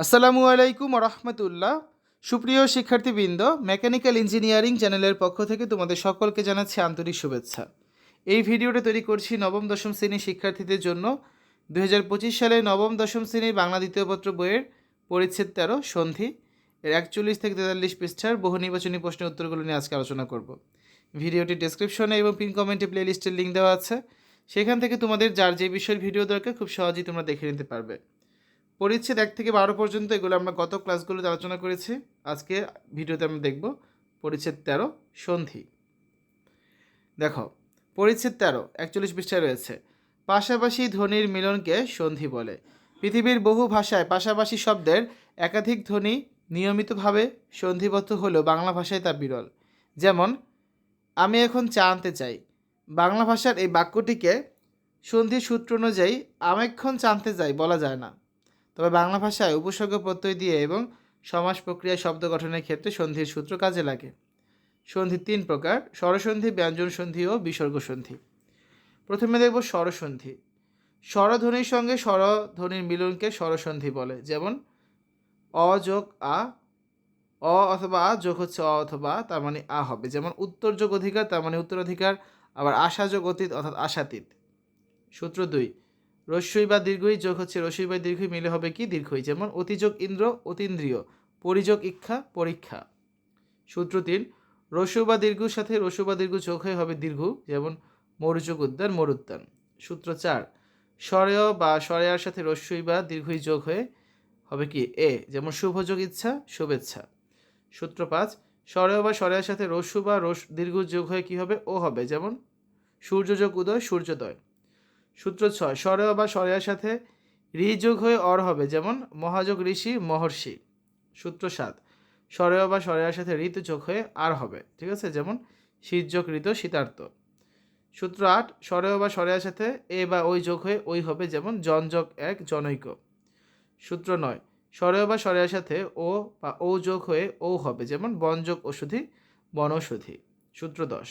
আসসালামু আলাইকুম রহমতুল্লাহ। সুপ্রিয় শিক্ষার্থীবৃন্দ, মেকানিক্যাল ইঞ্জিনিয়ারিং চ্যানেলের পক্ষ থেকে তোমাদের সকলকে জানাচ্ছি আন্তরিক শুভেচ্ছা। এই ভিডিওটা তৈরি করছি নবম, দশম শ্রেণির শিক্ষার্থীদের জন্য। দু হাজার পঁচিশ সালে নবম, দশম শ্রেণির বাংলা দ্বিতীয় পত্র বইয়ের পরিচ্ছেদ তেরো, সন্ধি। এর একচল্লিশ থেকে তেতাল্লিশ পৃষ্ঠার বহু নির্বাচনী প্রশ্নের উত্তরগুলো নিয়ে আজকে আলোচনা করব। ভিডিওটি ডেসক্রিপশনে এবং পিন কমেন্টে প্লেলিস্টের লিঙ্ক দেওয়া আছে। সেখান থেকে তোমাদের যার যে বিষয়ের ভিডিও দরকার, খুব সহজেই তোমরা দেখে নিতে পারবে। পরিচ্ছেদ এক থেকে বারো পর্যন্ত, এগুলো আমরা গত ক্লাসগুলোতে আলোচনা করেছি। আজকে ভিডিওতে আমরা দেখব পরিচ্ছেদ তেরো, সন্ধি। দেখো, পরিচ্ছেদ তেরো, একচল্লিশ পৃষ্ঠায় রয়েছে। পাশাপাশি ধ্বনির মিলনকে সন্ধি বলে। পৃথিবীর বহু ভাষায় পাশাপাশি শব্দের একাধিক ধ্বনি নিয়মিতভাবে সন্ধিবদ্ধ হলেও বাংলা ভাষায় তা বিরল। যেমন, আমি এখন চা আনতে চাই। বাংলা ভাষার এই বাক্যটিকে সন্ধি সূত্র অনুযায়ী আমেক্ষণ চা আনতে যাই বলা যায় না। তবে বাংলা ভাষায় উপসর্গ প্রত্যয় দিয়ে এবং সমাস প্রক্রিয়া শব্দ গঠনের ক্ষেত্রে সন্ধির সূত্র কাজে লাগে। সন্ধি তিন প্রকার, স্বরসন্ধি, ব্যঞ্জন সন্ধি ও বিসর্গ সন্ধি। প্রথমে দেখব স্বরসন্ধি। স্বরধ্বনির সঙ্গে স্বরধ্বনির মিলনকে স্বরসন্ধি বলে, যেমন অ যোগ আ, অ অথবা আ যোগ হচ্ছে অ অথবা তার মানে আ হবে। যেমন উত্তর যোগ অধিকার, তার মানে উত্তরাধিকার, আবার আশা যোগ অতীত অর্থাৎ আশাতীত। সূত্র দুই রস্যই বা দীর্ঘই যোগ হচ্ছে, রস্যই বা দীর্ঘই মিলে হবে কি? দীর্ঘই। যেমন অতিযোগ ইন্দ্র, অতীন্দ্রিয়। পরিযোগ ইচ্ছা পরীক্ষা। সূত্র তিন, রস্য বা দীর্ঘর সাথে রস্য বা দীর্ঘ যোগ হয়ে হবে দীর্ঘ, যেমন মরুযোগ উদ্যান, মরুদ্যান। সূত্র চার, স্বরেয় বা স্বরেয়ার সাথে রস্যই বা দীর্ঘই যোগ হয়ে হবে কি? এ, যেমন শুভযোগ ইচ্ছা, শুভেচ্ছা। সূত্র পাঁচ, স্বরেয় বা স্বরেয়ার সাথে রস্যু বা রস দীর্ঘ যোগ হয়ে কি হবে? ও হবে, যেমন সূর্যযোগ উদয়, সূর্যোদয়। সূত্র ছয় স্বরেয় বা স্বরেয়ার সাথে ঋ যোগ হয়ে অর হবে, যেমন মহাযোগ ঋষি, মহর্ষি। সূত্র সাত স্বরেয় বা স্বরেয়ার সাথে ঋতু যোগ হয়ে আর হবে, ঠিক আছে? যেমন শীতযোগ, ঋত, শীতার্থ। সূত্র আট স্বরেয় বা স্বরেয়ার সাথে এ বা ওই যোগ হয়ে ওই হবে, যেমন জনযোগ এক, জনৈক। সূত্র নয় স্বরেয় বা স্বরেয়ার সাথে ও বা ও যোগ হয়ে ও হবে, যেমন বনযোগ, ওষুধি, বনৌষধি। সূত্র দশ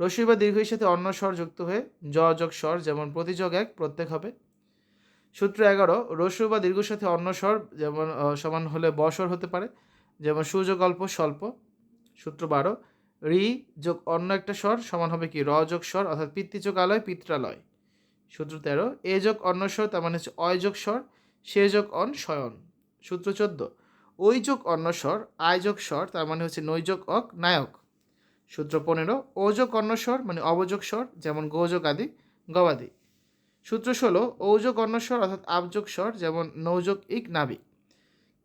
রস্বই বা দীর্ঘের সাথে অন্য স্বর যুক্ত হয়ে জ যোগ স্বর যেমন প্রতিযোগ এক, প্রত্যেক হবে। সূত্র এগারো রস্য বা দীর্ঘর সাথে অন্য স্বর যেমন সমান হলে বস্বর হতে পারে। যেমন সুযোগ অল্প, স্বল্প। সূত্র বারো, রি যোগ অন্য একটা স্বর সমান হবে কি? র যোগ স্বর অর্থাৎ পিতৃযোগ আলয় পিত্রালয় সূত্র তেরো, এ যোগ অন্য স্বর তার মানে হচ্ছে অয় যোগ স্বর, সে যোগ অন শয়ন সূত্র চোদ্দ ওই যোগ অন্য স্বর আয় যোগ স্বর তার মানে হচ্ছে নৈযোগ অক, নায়ক। সূত্র পনেরো ওযোগ অন্যস্বর মানে অবযোগ স্বর, যেমন গোযোগ আদি, গবাদি। সূত্র ষোলো ঔযোগ অন্যস্বর অর্থাৎ আবযোগ স্বর, যেমন নৌযোগ ইক নাবিক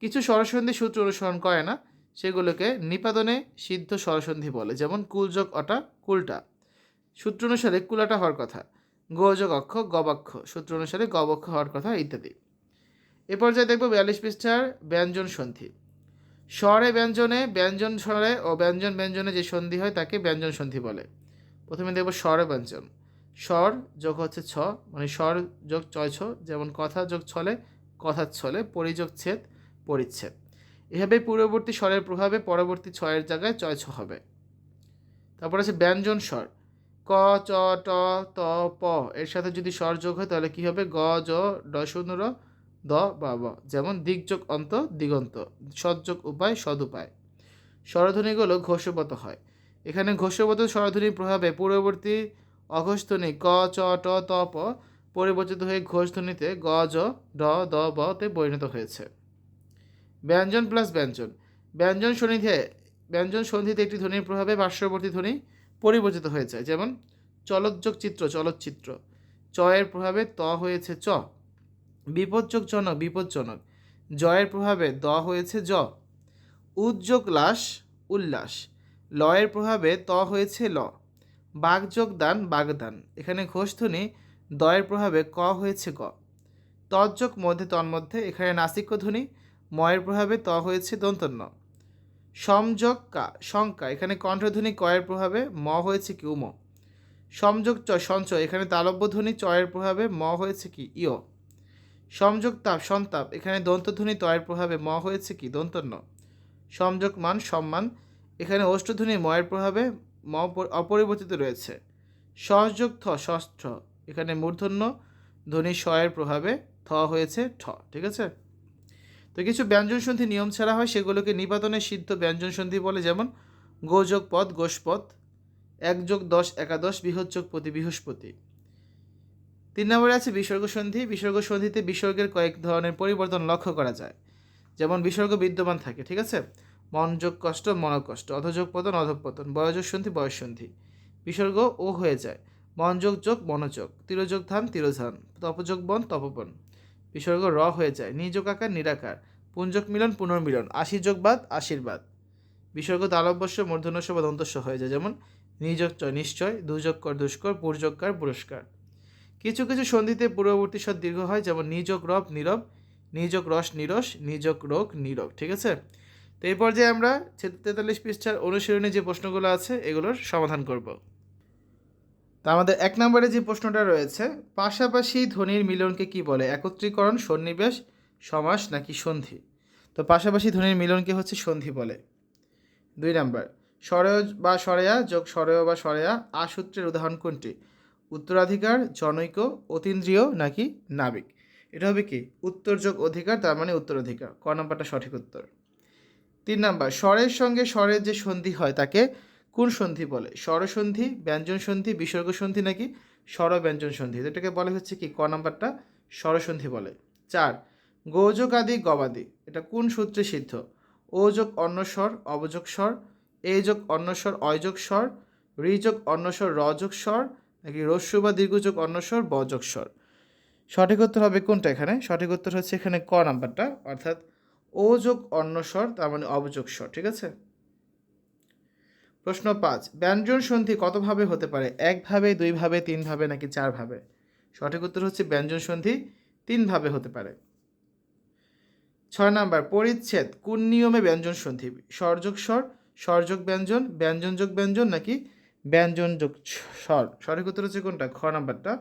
কিছু স্বরসন্ধি সূত্র অনুসরণ করে না, সেগুলোকে নিপাদনে সিদ্ধ স্বরসন্ধি বলে, যেমন কুলযোগ অটা, কুলটা। সূত্র অনুসারে কুলাটা হওয়ার কথা গোযোগ অক্ষ গবাক্ষ সূত্র অনুসারে গবক্ষ হওয়ার কথা ইত্যাদি। এ পর্যায়ে দেখব বিয়াল্লিশ পৃষ্ঠার ব্যঞ্জন সন্ধি। স্বরে ব্যঞ্জনে ব্যঞ্জন স্বরে ও ব্যঞ্জন ব্যঞ্জনে যে সন্ধি হয় তাকে ব্যঞ্জন সন্ধি বলে। প্রথমে দেখব স্বরে ব্যঞ্জন। স্বর যোগ হচ্ছে ছ মানে স্বর যোগ ছয় ছ, যেমন কথা যোগ ছলে কথার ছলে, পরিযোগ ছেদ, পরিচ্ছেদ। এভাবে পূর্ববর্তী স্বরের প্রভাবে পরবর্তী ছয়ের জায়গায় চয় ছ হবে। তারপর আছে ব্যঞ্জন স্বর। ক, চ, ট, ত, প, এর সাথে যদি স্বর যোগ হয় তাহলে কি হবে? গ, জ, ড, শূন্য, র দ, বা, ব। যেমন দিকযোগ অন্ত, দিগন্ত। সৎযোগ উপায় সদুপায় স্বরধ্বনিগুলো ঘোষবত হয়। এখানে ঘোষবত স্বরধ্বনির প্রভাবে পূর্ববর্তী অঘোষধ্বনি ক, চ, ট, ত, প পরিবর্তিত হয়ে ঘোষধ্বনিতে গ, জ, ড, দ, ব তে পরিণত হয়েছে। ব্যঞ্জন প্লাস ব্যঞ্জন। ব্যঞ্জন সন্ধিতে ব্যঞ্জন সন্ধিতে একটি ধ্বনির প্রভাবে পার্শ্ববর্তী ধ্বনি পরিবর্তিত হয়ে যায় যেমন চলৎযোগ চিত্র, চলচ্চিত্র। চয়ের প্রভাবে ত হয়েছে চ। বিপজ্জনক বিপজ্জনক। জয়ের প্রভাবে দ হয়েছে জ। উদ্যোগ লাস উল্লাস। লয়ের প্রভাবে ত হয়েছে ল। বাগযোগ দান বাগদান। এখানে ঘোষধ্বনি, দয়ের প্রভাবে ক হয়েছে ক তজ্যোগ মধ্যে তন্মধ্যে, এখানে নাসিক্য ধ্বনি ময়ের প্রভাবে ত হয়েছে দন্তন্য। সমযোগ কা শঙ্কা এখানে কণ্ঠধ্বনি, কয়ের প্রভাবে ম হয়েছে কি, উম। সমযোগ চ সঞ্চয় এখানে তালব্য ধ্বনি চয়ের প্রভাবে ম হয়েছে কি, ইয়। সংযোগ তাপ, সন্তাপ, এখানে দন্তধ্বনি তয়ের প্রভাবে ম হয়েছে কি? দন্তন্য। সংযোগ মান, সম্মান, এখানে অষ্টধ্বনি ময়ের প্রভাবে ম অপরিবর্তিত রয়েছে। সহযোগ থ ষষ্ঠ এখানে মূর্ধন্য, ধ্বনি শয়ের প্রভাবে থ হয়েছে ঠ, ঠিক আছে? তো কিছু ব্যঞ্জন সন্ধি নিয়ম ছাড়া হয়, সেগুলোকে নিপাতনের সিদ্ধ ব্যঞ্জন সন্ধি বলে, যেমন গোযোগ পদ, গোষ্পদ এক যোগ দশ, একাদশ, বৃহৎযোগ প্রতি বৃহস্পতি। তিন নম্বরে আছে বিসর্গ সন্ধি। বিসর্গ সন্ধিতে বিসর্গের কয়েক ধরনের পরিবর্তন লক্ষ্য করা যায়। যেমন বিসর্গ বিদ্যমান থাকে, ঠিক আছে? মনযোগ কষ্ট মনকষ্ট অধযোগ পতন, অধপতন। বয়োযোগ সন্ধি, বয়স সন্ধি। বিসর্গ ও হয়ে যায়। মনযোগ যোগ মনোযোগ তিরযোগ ধান, তিরোধান। তপযোগ বন, তপবন। বিসর্গ র হয়ে যায়। নিযোগ আকার, নিরাকার। পুঞ্জক মিলন, পুনর্মিলন। আশীযোগ বাদ আশীর্বাদ বিসর্গ তালব্যস্য মূর্ধন্যস্য বা দন্তস্য হয়ে যায়। যেমন নিযোগ চয় নিশ্চয়, দুযোগ কর, দুষ্কর পুরযোগকার পুরস্কার। কিছু কিছু সন্ধিতে পূর্ববর্তী স্বর দীর্ঘ হয়, যেমন নিজক রব নীরব নিজক রস নিরস নিজক রোগ নীরব, ঠিক আছে? তো এই পর্যায়ে আমরা তেতাল্লিশ পৃষ্ঠার অনুশীলনে যে প্রশ্নগুলো আছে, এগুলোর সমাধান করব। তা আমাদের এক নম্বরে যে প্রশ্নটা রয়েছে, পাশাপাশি ধ্বনির মিলনকে কি বলে? একত্রীকরণ, সন্নিবেশ, সমাস নাকি সন্ধি? তো পাশাপাশি ধ্বনির মিলনকে হচ্ছে সন্ধি বলে। দুই নাম্বার সরয় বা সরেয়া যোগ সরয় বা সরেয়া আসূত্রের উদাহরণ কোনটি? উত্তরাধিকার, জনৈক, অতীন্দ্রিয় নাকি নাবিক? এটা হবে কি? উত্তর যোগ অধিকার, তার মানে উত্তরাধিকার ক নাম্বারটা সঠিক উত্তর? তিন নাম্বার, স্বরের সঙ্গে স্বরের যে সন্ধি হয় তাকে কোন সন্ধি বলে? স্বরসন্ধি, ব্যঞ্জন সন্ধি, বিসর্গ সন্ধি নাকি স্বর ব্যঞ্জন সন্ধি এটাকে বলা হচ্ছে কি? ক নাম্বারটা স্বরসন্ধি বলে। চার, গোযোগ আদি গবাদি এটা কোন সূত্রে সিদ্ধ? ও যোগ অন্যস্বর অবযোগ স্বর, এ যোগ অন্যস্বর অযোগ স্বর ঋ যোগ অন্যস্বর রযোগ স্বর নাকি রস্যু বা দীর্ঘযোগ অন্যস্বর বযোগ স্বর? সঠিক উত্তর হবে কোনটা এখানে? সঠিক উত্তর হচ্ছে এখানে ক নাম্বারটা, অর্থাৎ ও যোগ অন্যস্বর তার মানে অবযোগ স্বর, ঠিক আছে? প্রশ্ন পাঁচ, ব্যঞ্জন সন্ধি কতভাবে হতে পারে? একভাবে, দুইভাবে, তিনভাবে, নাকি চারভাবে? সঠিক উত্তর হচ্ছে ব্যঞ্জন সন্ধি তিনভাবে হতে পারে। ছয় নাম্বার, পরিচ্ছেদ, কোন নিয়মে ব্যঞ্জন সন্ধি? স্বরযোগ স্বর, স্বরযোগ ব্যঞ্জন, ব্যঞ্জনযোগ ব্যঞ্জন নাকি ব্যঞ্জনযোগ স্বর। সঠিক উত্তর হচ্ছে কোনটা? খ নাম্বারটা।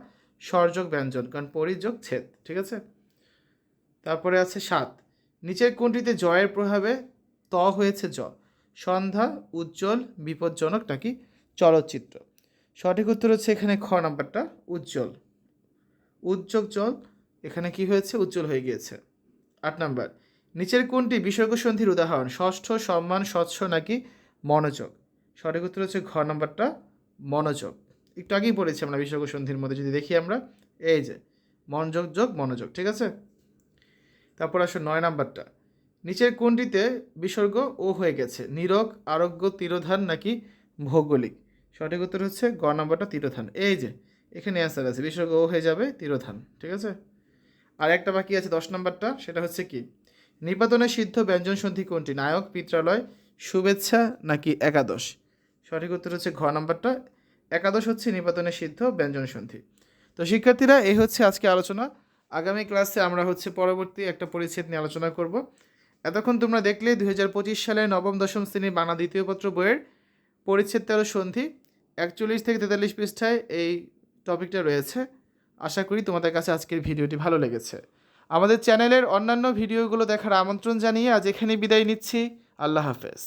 স্বরযোগ, ব্যঞ্জন, কারণ পরিযোগ, ছেদ, ঠিক আছে? তারপরে আছে সাত। নিচের কোনটিতে জয়ের প্রভাবে ত হয়েছে জ? সন্ধ্যা, উজ্জ্বল, বিপজ্জনক নাকি চলচ্চিত্র? সঠিক উত্তর হচ্ছে এখানে খ নাম্বারটা, উজ্জ্বল। উজ্জ্বল জল, এখানে কি হয়েছে? উজ্জ্বল হয়ে গিয়েছে। আট নাম্বার। নিচের কোনটি বিসর্গ সন্ধির উদাহরণ? ষষ্ঠ, সম্মান, স্বচ্ছ নাকি মনোযোগ? সঠিক উত্তর হচ্ছে ঘ নম্বরটা, মনোযোগ। একটু আগেই পড়েছি আমরা বিসর্গ সন্ধির মধ্যে, যদি দেখি আমরা, এই যে, মনোযোগ, যোগ, মনোযোগ, ঠিক আছে? তারপর আসো নয় নাম্বারটা। নিচের কোনটিতে বিসর্গ ও হয়ে গেছে? নিরোগ, আরোগ্য, তিরোধান নাকি ভৌগোলিক? সঠিক উত্তর হচ্ছে গ নাম্বারটা, তিরোধান। এই যে, এখানে অ্যান্সার আছে, বিসর্গ ও হয়ে যাবে, তিরোধান, ঠিক আছে? আর একটা বাকি আছে দশ নাম্বারটা, সেটা হচ্ছে কি? নির্বাচনের সিদ্ধ ব্যঞ্জন সন্ধি কোনটি? নায়ক, পিত্রালয়, শুভেচ্ছা নাকি একাদশ? সঠিক উত্তর হচ্ছে ঘ নাম্বারটা। একাদশ হচ্ছে নির্বাচনের সিদ্ধ ব্যঞ্জন সন্ধি। তো শিক্ষার্থীরা, এই হচ্ছে আজকে আলোচনা। আগামী ক্লাসে আমরা হচ্ছে পরবর্তী একটা পরিচ্ছেদ নিয়ে আলোচনা করব। এতক্ষণ তোমরা দেখলে দুই হাজার পঁচিশ সালে নবম, দশম শ্রেণির বাংলা দ্বিতীয় পত্র বইয়ের পরিচ্ছেদ তেরো সন্ধি। একচল্লিশ থেকে তেতাল্লিশ পৃষ্ঠায় এই টপিকটা রয়েছে। আশা করি তোমাদের কাছে আজকের ভিডিওটি ভালো লেগেছে। আমাদের চ্যানেলের অন্যান্য ভিডিওগুলো দেখার আমন্ত্রণ জানিয়ে আজ এখানে বিদায় নিচ্ছি। আল্লাহ হাফেজ।